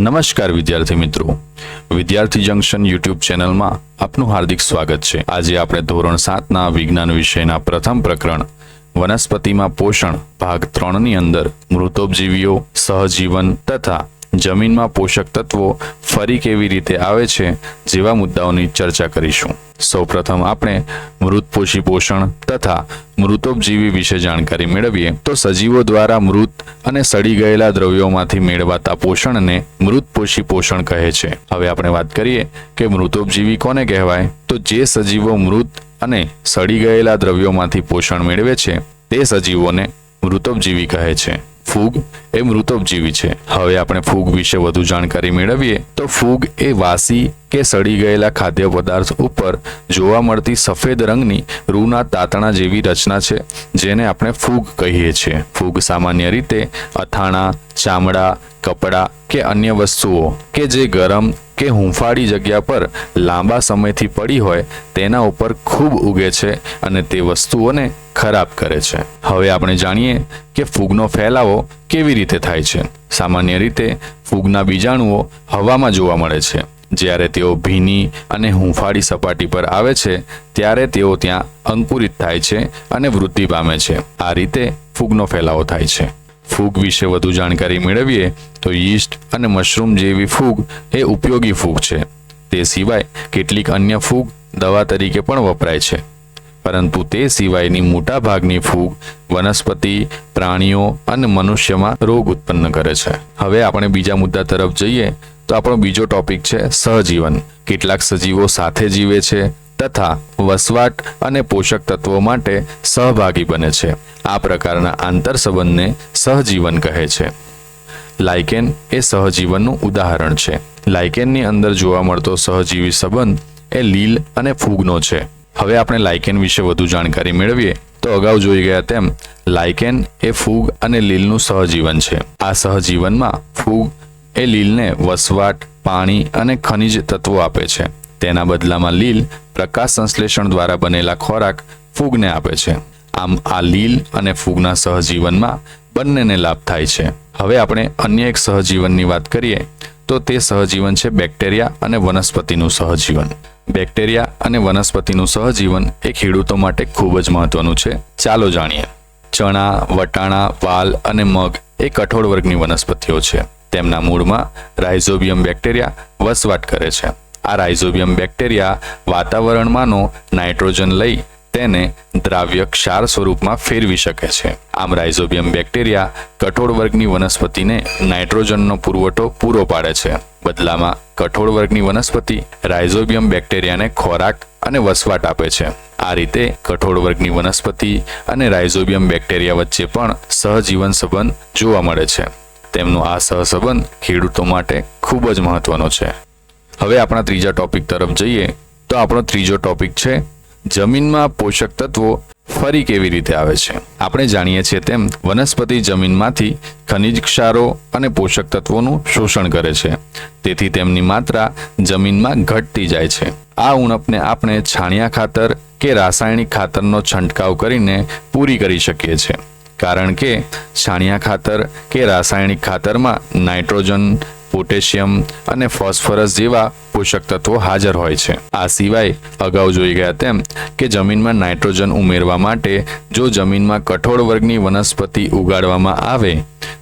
નમસ્કાર વિદ્યાર્થી મિત્રો. વિદ્યાર્થી જંકશન યુટ્યુબ ચેનલમાં આપનું હાર્દિક સ્વાગત છે. આજે આપણે ધોરણ સાતના વિજ્ઞાન વિષયના પ્રથમ પ્રકરણ, વનસ્પતિમાં પોષણ, ભાગ ત્રણની અંદર, મૃતોપજીવીઓ, સહજીવન તથા જમીનમાં પોષક તત્વો ફરી કેવી રીતે આવે છે જેવા મુદ્દાઓની ચર્ચા કરીશું. સૌપ્રથમ આપણે મૃતપોષી પોષણ તથા મૃતોપજીવી વિશે જાણકારી મેળવીએ તો સજીવો દ્વારા મૃત અને સડી ગયેલા દ્રવ્યોમાંથી મેળવાતા પોષણને મૃતપોષી પોષણ કહે છે. હવે આપણે વાત કરીએ કે મૃતોપજીવી કોને કહેવાય? તો જે સજીવો મૃત અને સડી ગયેલા દ્રવ્યોમાંથી પોષણ મેળવે છે, તે સજીવોને મૃતોપજીવી કહે છે. ફૂગ એ મૃતોપજીવી છે. હવે આપણે ફૂગ વિશે વધુ જાણકારી મેળવીએ તો ફૂગ એ વાસી કે સડી ગયેલા ખાદ્ય પદાર્થ ઉપર જોવા મળતી સફેદ રંગની રૂના તાતણા જેવી રચના છે, જેને આપણે ફૂગ કહીએ છીએ. ફૂગ સામાન્ય રીતે અથાણા, ચામડા, કપડાં કે અન્ય વસ્તુઓ કે જે ગરમ કે હુંફાળી જગ્યા પર લાંબા સમયથી પડી હોય તેના ઉપર ખૂબ ઉગે છે અને તે વસ્તુઓને ખરાબ કરે છે. હવે આપણે જાણીએ કે ફૂગનો ફેલાવો કેવી રીતે થાય છે. સામાન્ય રીતે ફૂગના બીજાણુઓ હવામાં જોવા મળે છે. જ્યારે તેઓ ભીની અને હૂંફાળી સપાટી પર આવે છે, ત્યારે તેઓ ત્યાં અંકુરિત થાય છે અને વૃદ્ધિ પામે છે. આ રીતે ફૂગનો ફેલાવો થાય છે. ફૂગ વિશે વધુ જાણકારી મેળવીએ, તો યીસ્ટ અને મશરૂમ જેવી ફૂગ એ ઉપયોગી ફૂગ છે. તે સિવાય કેટલીક અન્ય ફૂગ દવા તરીકે પણ વપરાય છે. પરંતુ તે સિવાયની મોટા ભાગની ફૂગ વનસ્પતિ, પ્રાણીઓ અને મનુષ્યમાં રોગ ઉત્પન્ન કરે છે. હવે આપણે બીજા મુદ્દા તરફ જઈએ તો આપણો બીજો ટોપિક છે સહજીવન. કેટલાક સજીવો સાથે જીવે છે તથા વસવાટ અને પોષક તત્વો માટે સહભાગી બને છે. આ પ્રકારના આંતર સંબંધને સહજીવન કહે છે. લાઇકેન એ સહજીવનનું ઉદાહરણ છે. લાઇકેનની અંદર જોવા મળતો સહજીવી સંબંધ એ લીલ અને ફૂગનો છે. હવે આપણે લાઇકેન વિશે વધુ જાણકારી મેળવીએ તો અગાઉ જોઈ ગયા તેમ લાઇકેન એ ફૂગ અને લીલનું સહજીવન છે. આ સહજીવનમાં ફૂગ એ લીલને વસવાટ, પાણી અને ખનિજ તત્વો આપે છે. તેના બદલામાં લીલ પ્રકાશ સંશ્લેષણ દ્વારા બનેલા ખોરાક ફૂગને આપે છે. આમ આ લીલ અને ફૂગના સહજીવનમાં બંનેને લાભ થાય છે. હવે આપણે અન્ય એક સહજીવનની વાત કરીએ, તો તે સહજીવન છે બેક્ટેરિયા અને વનસ્પતિનું સહજીવન. બેક્ટેરિયા અને વનસ્પતિનું સહજીવન એ ખેડૂતો માટે ખૂબ જ મહત્વનું છે. ચાલો જાણીએ. ચણા, વટાણા, વાલ અને મગ એ કઠોળ વર્ગની વનસ્પતિઓ છે. તેમના મૂળમાં રાઇઝોબિયમ બેક્ટેરિયા વસવાટ કરે છે. આ રાઇઝોબિયમ બેક્ટેરિયા વાતાવરણમાંનો નાઇટ્રોજન લઈ તેને દ્રાવ્ય ક્ષાર સ્વરૂપમાં ફેરવી શકે છે. આમ રાઇઝોબિયમ બેક્ટેરિયા કઠોળ વર્ગની વનસ્પતિને નાઇટ્રોજનનો પુરવઠો પૂરો પાડે છે. બદલામાં કઠોળ વર્ગની વનસ્પતિ રાઇઝોબિયમ બેક્ટેરિયાને ખોરાક અને વસવાટ આપે છે. આ રીતે કઠોળ વર્ગની વનસ્પતિ અને રાઇઝોબિયમ બેક્ટેરિયા વચ્ચે પણ સહજીવન સંબંધ જોવા મળે છે. તેમનો આ સહસંબંધ ખેડૂતો માટે ખૂબ જ મહત્વનો છે. હવે આપણા ત્રીજા ટોપિક તરફ જઈએ તો આપણો ત્રીજો ટોપિક છે, જમીનમાં પોષક તત્વો ફરી કેવી રીતે આવે છે? આપણે જાણીએ છીએ તેમ વનસ્પતિ જમીનમાંથી ખનિજ ક્ષારો અને પોષક તત્વોનું શોષણ કરે છે. તેથી તેમની માત્રા જમીનમાં ઘટતી જાય છે. આ ઉણપને આપણે છાણિયા ખાતર કે રાસાયણિક ખાતરનો છંટકાવ કરીને પૂરી કરી શકીએ છીએ. કારણ કે છાણિયા ખાતર કે રાસાયણિક ખાતરમાં નાઇટ્રોજન, પોટેશિયમ અને ફોસ્ફરસ જેવા પોષક તત્વો હાજર હોય છે. આ સિવાય અગાઉ જોઈ ગયા તેમ કે જમીનમાં નાઇટ્રોજન ઉમેરવા માટે જો જમીનમાં કઠોળ વર્ગની વનસ્પતિ ઉગાડવામાં આવે,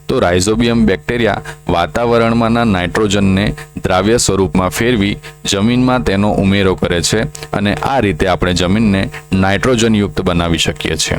તો રાઇઝોબિયમ બેક્ટેરિયા વાતાવરણમાંના નાઇટ્રોજનને દ્રાવ્ય સ્વરૂપમાં ફેરવી જમીનમાં તેનો ઉમેરો કરે છે અને આ રીતે આપણે જમીનને નાઇટ્રોજનયુક્ત બનાવી શકીએ છીએ.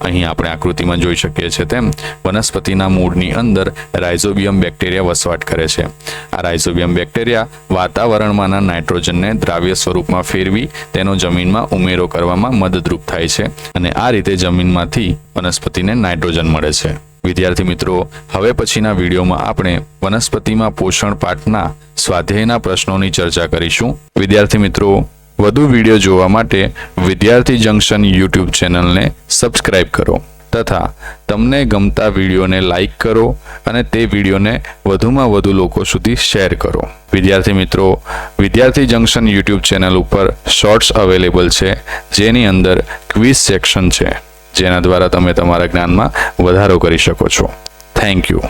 અહીં આપણે આકૃતિમાં જોઈ શકીએ છીએ તેમ, વનસ્પતિના મૂળની અંદર રાઇઝોબિયમ બેક્ટેરિયા વસવાટ કરે છે. આ રાઇઝોબિયમ બેક્ટેરિયા વાતાવરણમાંના નાઇટ્રોજનને દ્રાવ્ય સ્વરૂપમાં ફેરવી તેનો જમીનમાં ઉમેરો કરવામાં મદદરૂપ થાય છે અને આ રીતે જમીનમાંથી વનસ્પતિને નાઇટ્રોજન મળે છે. વિદ્યાર્થી મિત્રો, હવે પછીના વિડીયોમાં આપણે વનસ્પતિમાં પોષણ પાઠના સ્વાધ્યાયના પ્રશ્નોની ચર્ચા કરીશું. વિદ્યાર્થી મિત્રો વધુ વીડિયો જોવા માટે વિદ્યાર્થી જંકશન યુટ્યુબ ચેનલને સબસ્ક્રાઇબ કરો તથા તમને ગમતા વિડીયોને લાઇક કરો અને તે વિડીયોને વધુમાં વધુ લોકો સુધી શેર કરો. વિદ્યાર્થી મિત્રો, વિદ્યાર્થી જંકશન યુટ્યુબ ચેનલ ઉપર શોર્ટ્સ અવેલેબલ છે, જેની અંદર ક્વિઝ સેક્શન છે, જેના દ્વારા તમે તમારા જ્ઞાનમાં વધારો કરી શકો છો. Thank you.